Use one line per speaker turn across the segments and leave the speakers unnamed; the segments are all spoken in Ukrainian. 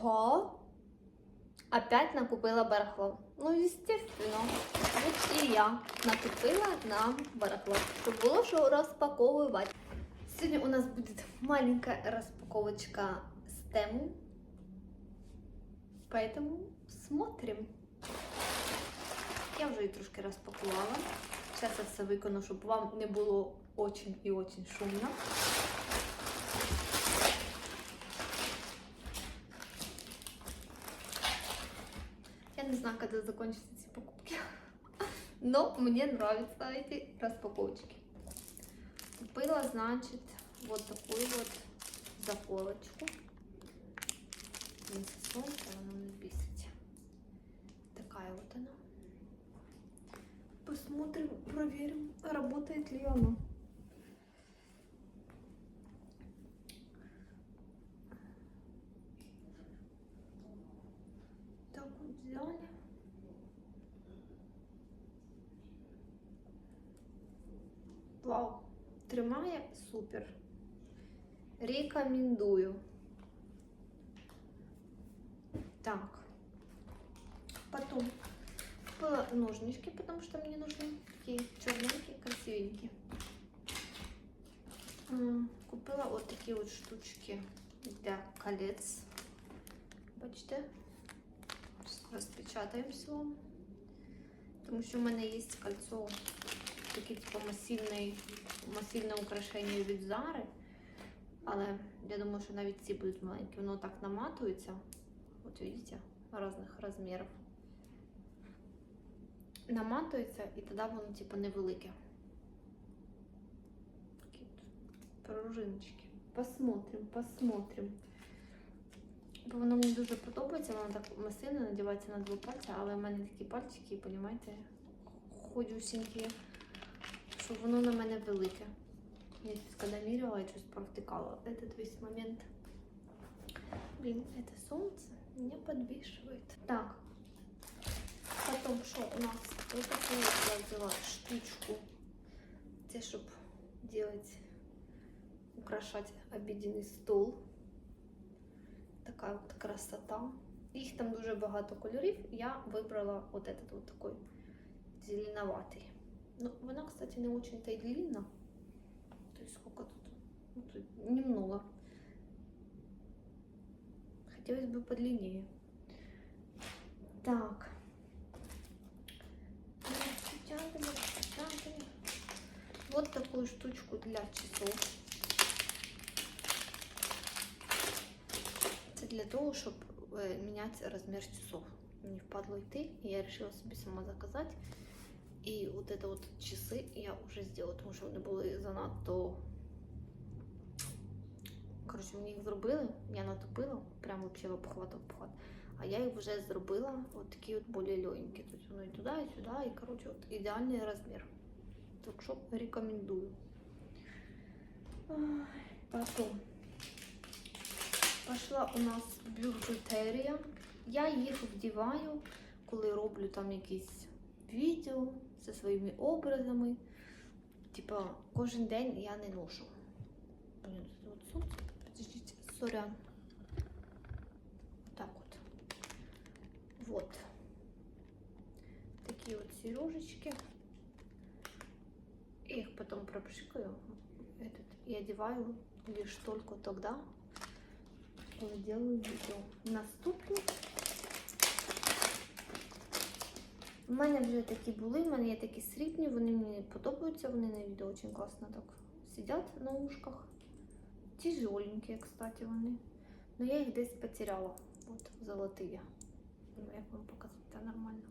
Что? Опять накупила барахло. Ну, естественно. От і я накупила нам барахло, щоб було що розпаковувати. Сьогодні у нас буде маленька розпаковочка з тему. Поэтому смотрим. Я вже її трошки розпакувала. Зараз я все виконую, щоб вам не було очень і очень шумно. Не знаю, когда закончатся эти покупки. Но мне нравятся эти распаковочки. Купила, значит, вот такую вот заколочку. Воно не бісить. Такая вот она. Посмотрим, проверим, работает ли оно. Супер. Рекомендую. Так. Потом ножнички, потому что мне нужны такие черненькие, красивенькие. Купила вот такие вот штучки для колец. Бачите? Розпечатаємо все. Тому що в мене є кольцо, таке типу масивне, масивне украшення від Зари. Але я думаю, що навіть ці будуть маленькі. Воно так наматується. От видите, різних розмірів. Наматується і тоді воно типу невелике. Такі пружиночки. Посмотрим, посмотрим. Бо воно мені дуже подобається, воно так масивно надівається на два пальці, але в мене такі пальчики, розумієте, ходюсінькі, що воно на мене велике. Я сейчас когда мерила, я чуть провтыкала этот весь момент. Блин, это солнце меня подвешивает. Так, потом что у нас? Вот такую вот я взяла штучку, те, чтобы делать, украшать обеденный стол. Така от красота. Їх там дуже багато кольорів. Я вибрала от этот вот такой зеленоватый. Ну, вона, кстати, не очень-то и длинна. То есть сколько тут? Ну, тут немного. Хотелось бы подлиннее. Так. Распечатали, распечатали. Вот такую штучку для часов. Це для того, щоб е, міняти розмір часов. Мені впадло йти, і я вирішила собі сама заказати. І от это от часи я вже зробила, тому що вони були занадто. Коротше, мені їх зробили, я натопила, прямо взагалі в обхват обхват. А я їх вже зробила от такі от більш легенькі. Тобто воно і туди, і сюди, і коротше, от ідеальний розмір. Так що рекомендую. Потом пошла у нас бюджетерія. Я їх вдіваю, коли роблю там якісь відео зі своїми образами. Типа, кожен день я не ношу. Блін, це от сонце. Подождите, сорян. Так от. Вот. Такі от сережечки. Я их потом пропшикаю этот, и одеваю лишь только тогда, когда делаю видео. Наступний. У мене вже такі були, в мене є такі срібні, вони мені подобаються, вони на відео дуже класно так сидять на ушках. Тяжеленькі, кстати, вони. Но я їх десь потеряла. От, золотые. Ну, як вам показати, це нормально.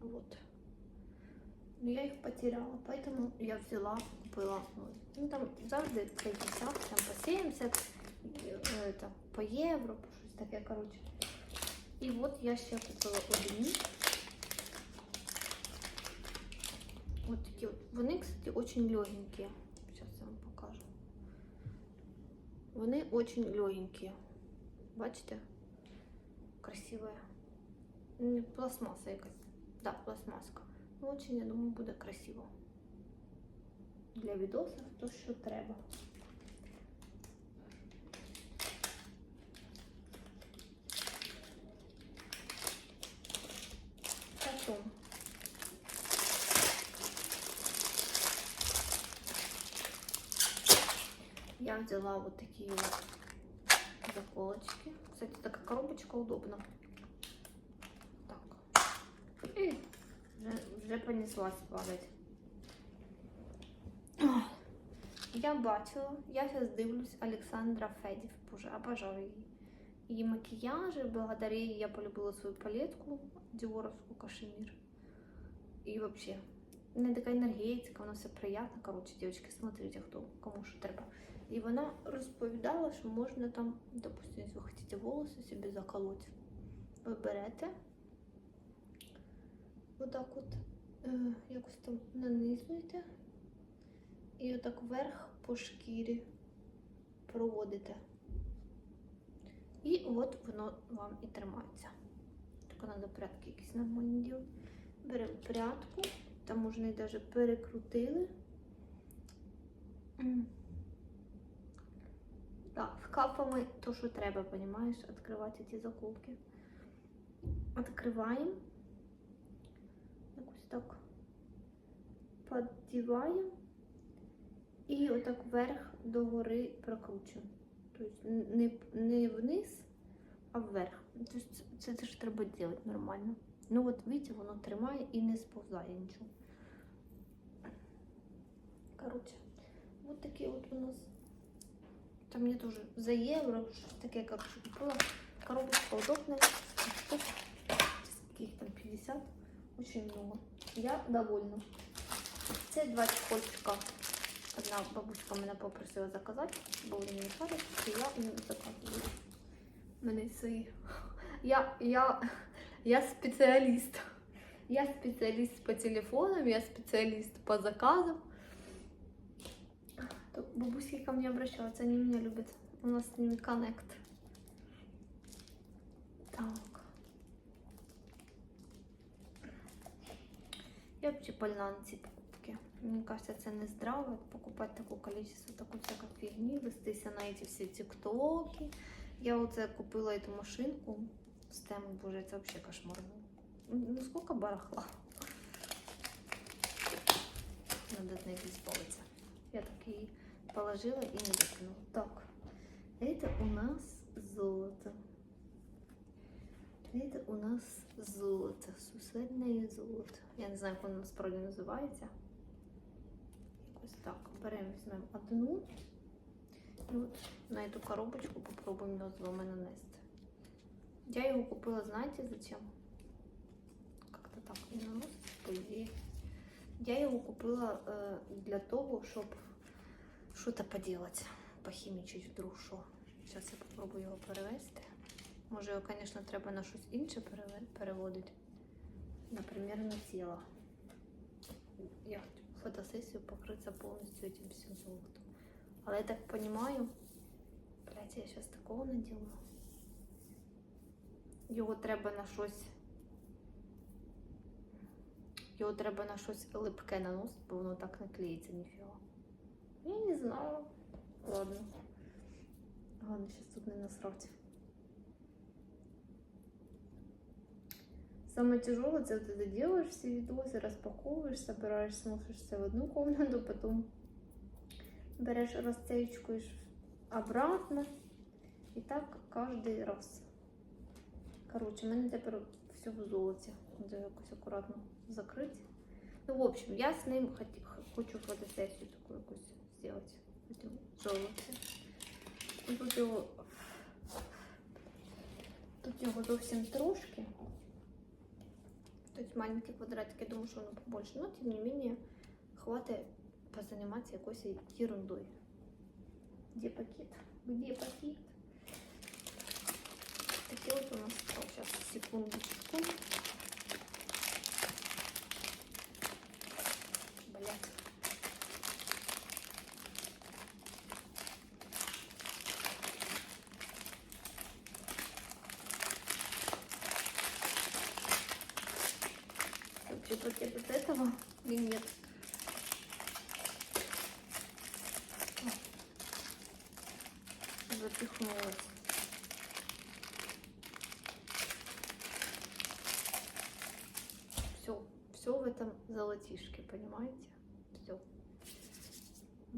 Вот. Но я их потеряла, поэтому я взяла, купила. Ну там завжди 50, там по 70, е, это, по євро, по щось таке, короче. І от я ще купила одні. Вот такі от. Вони, кстати, очень легенькі. Сейчас я вам покажу. Вони очень легенькі. Бачите? Красивая. Не пластмаса якась. Да, пластмаска. Ну, очень, я думаю, буде красиво. Для відосів то, що треба. Я взяла вот такие вот заколочки. Кстати, такая коробочка удобна. Так. І вже, вже понеслась падать. Я бачила, я зараз дивлюсь Олександра Федів. Боже, обожаю її. Її макіяжі, благодаря їй я полюбила свою палетку Діоровську кашемір. І вообще, в неї така енергетика, вона все приємно. Коротше, дівчатки, смотрите, хто кому що треба. І вона розповідала, що можна там, допустим, якщо ви хочете волоси собі заколоти, ви берете отак от, е, якось там нанизуєте і отак вверх по шкірі проводите. І от воно вам і тримається. Тільки треба прятки якісь нормальні робити. Беремо прядку, там можна і навіть перекрутили. М. Так, з капами то, що треба, понимаєш, відкривати ці заколки. Відкриваємо. Якось так піддіваємо. І отак вверх до гори прокручуємо. Тобто не, не вниз, а вверх. Тобто це, теж треба робити нормально. Ну от видите, воно тримає і не сповзає нічого. Коротше, от такі от у нас. Там я тоже за євро, щось таке, короче, купила. Коробочка удобная. Штук, каких там 50, очень много. Я довольна. Це два чехольчика. Одна бабушка мене попросила заказати, бо вони не кажуть, і я їм заказую. У мене свої. Я, я, я спеціаліст. Я спеціаліст по телефонам, я специалист по заказам. То бабуськи ко мне обращаются, они меня любят. У нас с ними коннект. Так. Я вообще больна на ці покупки. Мне кажется, це не здраво покупать такое количество такой всякой фигни, вестися на эти все тиктоки. Я оце купила эту машинку з теми, боже, це вообще кошмар був. Ну сколько барахла. Надо от неї избавиться. Я так її положила и не выкинула. Так, это у нас золото. Это у нас золото, сусальне золото. Я не знаю, як воно насправді називається. Якось так. Беремо, візьмемо одну. І от на эту коробочку попробуємо його з вами нанести. Я його купила, знаєте, зачем? Как-то так не наноситься, по ідеї. Я його купила е, для того, щоб что-то поделать, похімічить вдруг що. Зараз я попробую його перевести. Може, його, звісно, треба на щось інше переводити. Наприклад, на тіло. Я хочу фотосесію покритися повністю цим всім золотом. Але я так розумію, блядь, я зараз такого наділа. Його треба на щось. Його треба на щось липке наносити, бо воно так не клеїться ніфіга. Я не знала. Ладно. Главное, сейчас тут не насрать. Самое тяжелое, это вот это делаешь все видосы, распаковываешь, собираешь, смотришь все в одну комнату, потом берешь расцеечкуешь обратно. И так каждый раз. Короче, мене тепер все в золоті. Треба якось акуратно закрити. Ну, в общем, я з ним хоті- хочу фотосесію таку якусь зробити. в золоті. Тут його, тут його зовсім трошки. Тут маленькі квадратики, думаю, що воно побольше. Но, тем не менее, хватить позаниматься якоюсь ерундой. Где пакет? Где пакет? Такие вот у нас. Сейчас, секундочку. Вообще пакет от этого или нет? О, Запихнулась. Все, все в этом золотишке, понимаете? Все.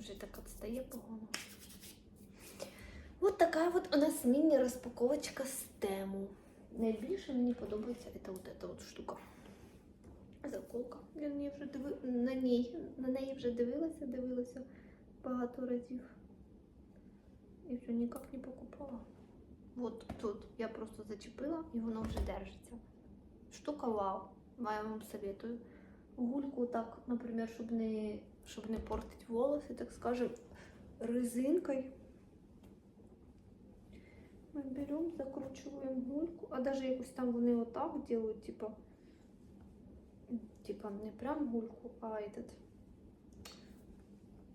Уже так отстає погано. така от у нас міні-розпаковочка з тему. Найбільше мені подобається це от эта от штука. Заколка. Я на неї вже диви... на, ній... на неї вже дивилася, дивилася багато разів. І все ніяк не покупала. От тут я просто зачепила і воно вже держиться. Штука вау. Я вам советую. Гульку так, наприклад, щоб не, щоб не портити волоси, так скажем, резинкой. Мы берем, закручиваем гульку, а даже якось там вони отак делают, типа, типа не прям гульку, а этот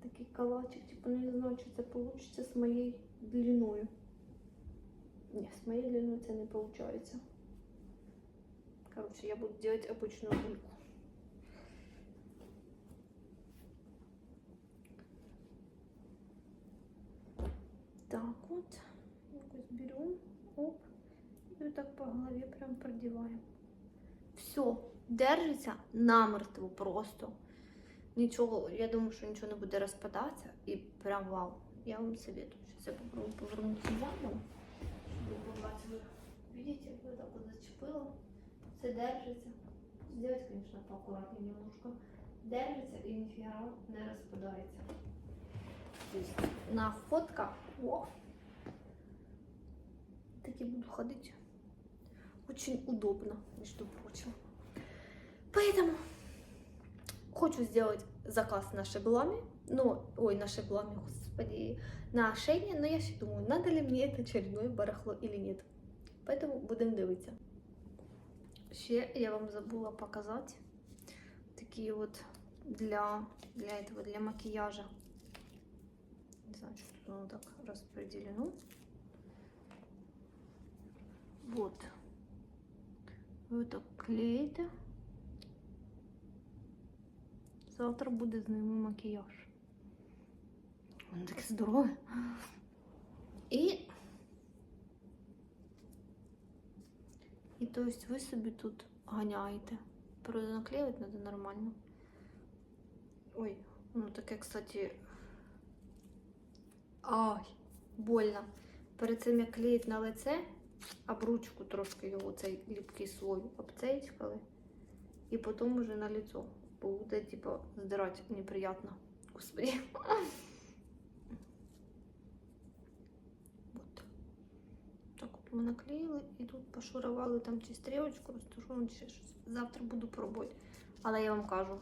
такий калачик, типа не знаю, чи це получится з моєю длиною. Ні, з моєю длиною це не получается. Короче, я буду делать обычную гульку. Так от, якось берем, оп, і так по голові прям продіваємо. Все, держиться намертво просто. Нічого, я думаю, що нічого не буде розпадатися і прям вау. Я вам советую. Сейчас я попробую повернути задом, щоб ви побачили. Видите, я так вот зачепила. Все держится. Сделать, конечно, поаккуратнее немножко. Держится и нифига не распадается. То на фотках о, таки буду ходить. Очень удобно, между прочим. Поэтому хочу сделать заказ на шеблами. Ну, ой, на шеблами, господи, на ошейне, но я еще думаю, надо ли мне это очередное барахло или нет. Поэтому будем дивитися. Ще я вам забула показати такі от для, для этого, для макияжа. Не знаю, что тут оно так распределено. Вот. Ви так клеїте. Завтра буде з ними макіяж. Воно таке здорове. І І то есть ви собі тут ганяєте. Правда, наклеювати треба нормально. Ой, ну таке, кстати. Ай, больно. Перед цим як клеїть на лице, об ручку трошки його цей ліпкий слой обцейчкали. І потім уже на лицо. Буде, типа, здирати неприятно. Господи. Вот. Так от ми наклеїли і тут пошурували там чи стрілочку, розташовано чи щось. Завтра буду пробувати. Але я вам кажу,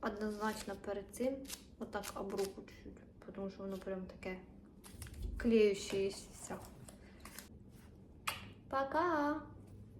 однозначно перед цим отак об руку чуть-чуть, тому що воно прям таке клеющееся. Пока!